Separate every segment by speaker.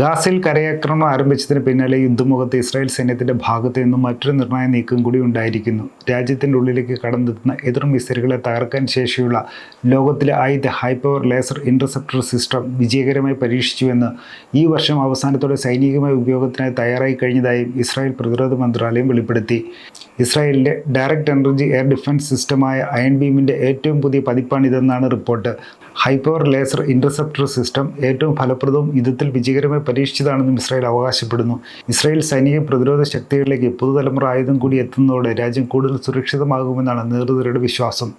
Speaker 1: ഗാസിൽ കരയാക്രമണം ആരംഭിച്ചതിന് പിന്നാലെ യുദ്ധമുഖത്ത് ഇസ്രായേൽ സൈന്യത്തിന്റെ ഭാഗത്തു നിന്നും മറ്റൊരു നിർണായ നീക്കം കൂടി ഉണ്ടായിരിക്കുന്നു. രാജ്യത്തിന്റെ ഉള്ളിലേക്ക് കടന്നെത്തുന്ന എതിർ മിസൈലുകളെ തകർക്കാൻ ശേഷിയുള്ള ലോകത്തിലെ ആദ്യത്തെ high power laser interceptor system വിജയകരമായി പരീക്ഷിച്ചുവെന്ന് ഈ വർഷം അവസാനത്തോടെ സൈനികമായ ഉപയോഗത്തിനായി തയ്യാറായി കഴിഞ്ഞതായും ഇസ്രായേൽ പ്രതിരോധ മന്ത്രാലയം വെളിപ്പെടുത്തി. ഇസ്രായേലിന്റെ ഡയറക്റ്റ് എനർജി എയർ ഡിഫൻസ് സിസ്റ്റമായ അയൺ ബീമിന്റെ ഏറ്റവും പുതിയ പതിപ്പാണിതെന്നാണ് report. High power laser interceptor system ഏറ്റവും ഫലപ്രദവും യുദ്ധത്തിൽ വിജയകരമായി പരീക്ഷിച്ചതാണെന്നും ഇസ്രായേൽ അവകാശപ്പെടുന്നു. ഇസ്രായേൽ സൈനിക പ്രതിരോധ ശക്തികളിലേക്ക് പുതുതലമുറ ആയുധം കൂടി എത്തുന്നതോടെ രാജ്യം കൂടുതൽ സുരക്ഷിതമാകുമെന്നാണ് നേതൃത്വരുടെ വിശ്വാസം.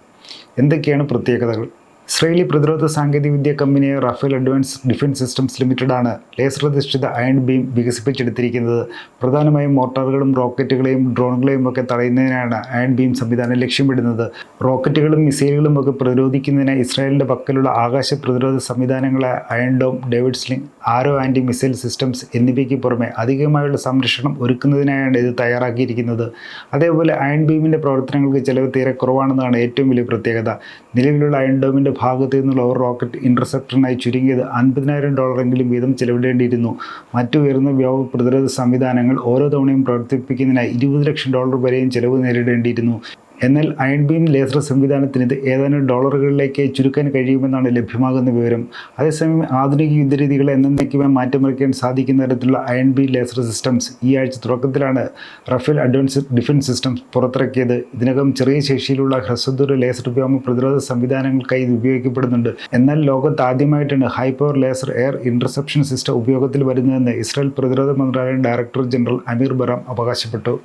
Speaker 1: എന്തൊക്കെയാണ് പ്രത്യേകതകൾ? ഇസ്രയേലി പ്രതിരോധ സാങ്കേതികവിദ്യ കമ്പനിയായ റഫേൽ അഡ്വാൻസ് ഡിഫൻസ് സിസ്റ്റംസ് ലിമിറ്റഡാണ് ലേസർ അധിഷ്ഠിത അയൺ ബീം വികസിപ്പിച്ചെടുത്തിരിക്കുന്നത്. പ്രധാനമായും മോട്ടോറുകളും റോക്കറ്റുകളെയും ഡ്രോണുകളെയും ഒക്കെ തടയുന്നതിനാണ് അയൺ ബീം സംവിധാനം ലക്ഷ്യമിടുന്നത്. റോക്കറ്റുകളും മിസൈലുകളും ഒക്കെ പ്രതിരോധിക്കുന്നതിന് ഇസ്രായേലിന്റെ പക്കലുള്ള ആകാശ പ്രതിരോധ സംവിധാനങ്ങളെ iron dome David sling arrow anti missile systems എന്നിവയ്ക്ക് പുറമെ അധികമായുള്ള സംരക്ഷണം ഒരുക്കുന്നതിനായാണ് ഇത് തയ്യാറാക്കിയിരിക്കുന്നത്. അതേപോലെ അയൺ ബീമിന്റെ പ്രവർത്തനങ്ങൾക്ക് ചിലവ് തീരെ കുറവാണെന്നാണ് ഏറ്റവും വലിയ പ്രത്യേകത. നിലവിലുള്ള അയൺ ഡോമിന്റെ ഭാഗത്തു നിന്നുള്ള ഒരു റോക്കറ്റ് ഇന്റർസെപ്റ്ററിനായി ചുരുങ്ങിയത് അൻപതിനായിരം ഡോളറെങ്കിലും വീതം ചെലവിടേണ്ടിയിരുന്നു. മറ്റു ഉയർന്ന വ്യോമ പ്രതിരോധ സംവിധാനങ്ങൾ ഓരോ തവണയും പ്രവർത്തിപ്പിക്കുന്നതിനായി ഇരുപത് ലക്ഷം ഡോളർ വരെയും ചെലവ് നേരിടേണ്ടിയിരുന്നു. എന്നാൽ അയൺ ബീം ലേസർ സംവിധാനത്തിന് ഇത് ഏതാനും ഡോളറുകളിലേക്ക് ചുരുക്കാൻ കഴിയുമെന്നാണ് ലഭ്യമാകുന്ന വിവരം. അതേസമയം ആധുനിക യുദ്ധരീതികളെ എന്നേക്കുമായി മാറ്റിമറിക്കാൻ സാധിക്കുന്ന തരത്തിലുള്ള അയൺ ബീം ലേസർ സിസ്റ്റംസ് ഈ ആഴ്ച തുടക്കത്തിലാണ് റഫേൽ അഡ്വാൻസ് ഡിഫൻസ് സിസ്റ്റംസ് പുറത്തിറക്കിയത്. ഇതിനകം ചെറിയ ശേഷിയിലുള്ള ഹ്രസ്വദൂര ലേസർ വ്യോമ പ്രതിരോധ സംവിധാനങ്ങൾക്കായി ഇത് ഉപയോഗിക്കപ്പെടുന്നുണ്ട്. എന്നാൽ ലോകത്ത് ആദ്യമായിട്ടാണ് high power laser air interception system ഉപയോഗത്തിൽ വരുന്നതെന്ന് ഇസ്രായേൽ പ്രതിരോധ മന്ത്രാലയം ഡയറക്ടർ ജനറൽ അമീർ ബറാം അവകാശപ്പെട്ടു.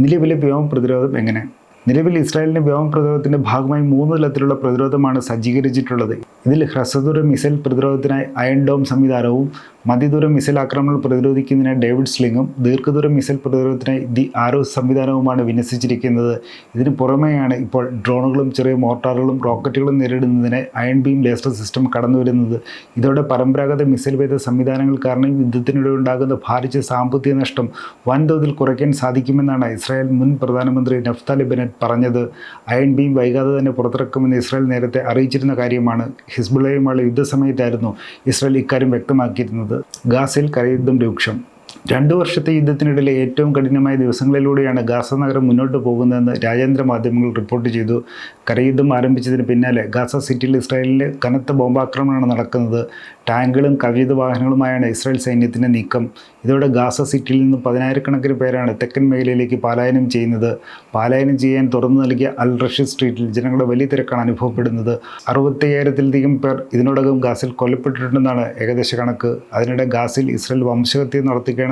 Speaker 1: നിലവിലെ വ്യോമ പ്രതിരോധം എങ്ങനെ? നിലവിൽ ഇസ്രായേലിന്റെ വ്യോമ പ്രതിരോധത്തിന്റെ ഭാഗമായി മൂന്ന് തലത്തിലുള്ള പ്രതിരോധമാണ് സജ്ജീകരിച്ചിട്ടുള്ളത്. ഇതിൽ ഹ്രസ്വദൂര മിസൈൽ പ്രതിരോധത്തിനായി അയൺ ഡോം സംവിധാനവും മധ്യദൂര മിസൈൽ ആക്രമണങ്ങൾ പ്രതിരോധിക്കുന്നതിനായി ഡേവിഡ് സ്ലിംഗും ദീർഘദൂര മിസൈൽ പ്രതിരോധത്തിനായി ദി ആരോ സംവിധാനവുമാണ് വിന്യസിച്ചിരിക്കുന്നത്. ഇതിന് പുറമെയാണ് ഇപ്പോൾ ഡ്രോണുകളും ചെറിയ മോർട്ടാറുകളും റോക്കറ്റുകളും നേരിടുന്നതിന് അയൺ ബീം ലേസർ സിസ്റ്റം കടന്നുവരുന്നത്. ഇതോടെ പരമ്പരാഗത മിസൈൽ വേദ സംവിധാനങ്ങൾ കാരണം യുദ്ധത്തിനിടെ ഉണ്ടാകുന്ന ഭാരിച്ച സാമ്പത്തിക നഷ്ടം വൻതോതിൽ കുറയ്ക്കാൻ സാധിക്കുമെന്നാണ് ഇസ്രായേൽ മുൻ പ്രധാനമന്ത്രി നഫ്താലി ബെനറ്റ് പറഞ്ഞത് അയൺ ബീം വൈകാതെ തന്നെ പുറത്തിറക്കുമെന്ന് ഇസ്രായേൽ നേരത്തെ അറിയിച്ചിരുന്ന കാര്യമാണ്. ഹിസ്ബുള്ളയുമായുള്ള യുദ്ധസമയത്തായിരുന്നു ഇസ്രായേൽ ഇക്കാര്യം വ്യക്തമാക്കിയിരുന്നത്. ഗാസയിൽ കരയുദ്ധം രൂക്ഷം. രണ്ടു വർഷത്തെ യുദ്ധത്തിനിടയിലെ ഏറ്റവും കഠിനമായ ദിവസങ്ങളിലൂടെയാണ് ഗാസ നഗരം മുന്നോട്ട് പോകുന്നതെന്ന് രാജ്യാന്തര മാധ്യമങ്ങൾ റിപ്പോർട്ട് ചെയ്തു. കരയുദ്ധം ആരംഭിച്ചതിന് പിന്നാലെ ഗാസ സിറ്റിയിൽ ഇസ്രായേലിന്റെ കനത്ത ബോംബാക്രമണമാണ് നടക്കുന്നത്. ടാങ്കുകളും കവചിത വാഹനങ്ങളുമായാണ് ഇസ്രായേൽ സൈന്യത്തിന്റെ നീക്കം. ഇതോടെ ഗാസ സിറ്റിയിൽ നിന്ന് പതിനായിരക്കണക്കിന് പേരാണ് തെക്കൻ മേഖലയിലേക്ക് പലായനം ചെയ്യുന്നത്. പലായനം ചെയ്യാൻ തുറന്നു നൽകിയ അൽ റഷീദ് സ്ട്രീറ്റിൽ ജനങ്ങളുടെ വലിയ തിരക്കാണ് അനുഭവപ്പെടുന്നത്. അറുപത്തയ്യായിരത്തിലധികം പേർ ഇതിനോടകം ഗാസിൽ കൊല്ലപ്പെട്ടിട്ടുണ്ടെന്നാണ് ഏകദേശ കണക്ക്. അതിനിടെ ഗാസിൽ ഇസ്രായേൽ വംശഹത്യ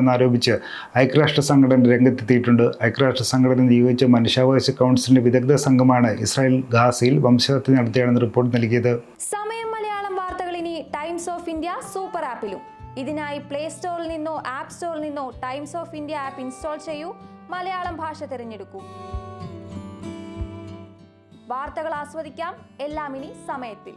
Speaker 1: നടത്തുകയാണെന്ന് ആരോപിച്ച് ഐക്യരാഷ്ട്ര സംഘടന രംഗത്തെത്തിയിട്ടുണ്ട്. ഐക്യരാഷ്ട്ര സംഘടന നിയോഗിച്ച മനുഷ്യാവകാശ കൗൺസിലിന്റെ വിദഗ്ധ സംഘമാണ് ഇസ്രായേൽ ഗാസയിൽ വംശഹത്യ നടത്തിയാണെന്ന് റിപ്പോർട്ട് നൽകിയത്.
Speaker 2: സമയം മലയാളം വാർത്തകൾ ഇനി ടൈംസ് ഓഫ് ഇന്ത്യ സൂപ്പർ ആപ്പിലും. ഇതിനായി പ്ലേ സ്റ്റോറിൽ നിന്നോ ആപ്പ് സ്റ്റോറിൽ നിന്നോ times of India app install ചെയ്യൂ. മലയാളം ഭാഷ തിരഞ്ഞെടുക്കൂ. വാർത്തകൾ ആസ്വദിക്കാം. എല്ലാം ഇനി സമയത്തിൽ.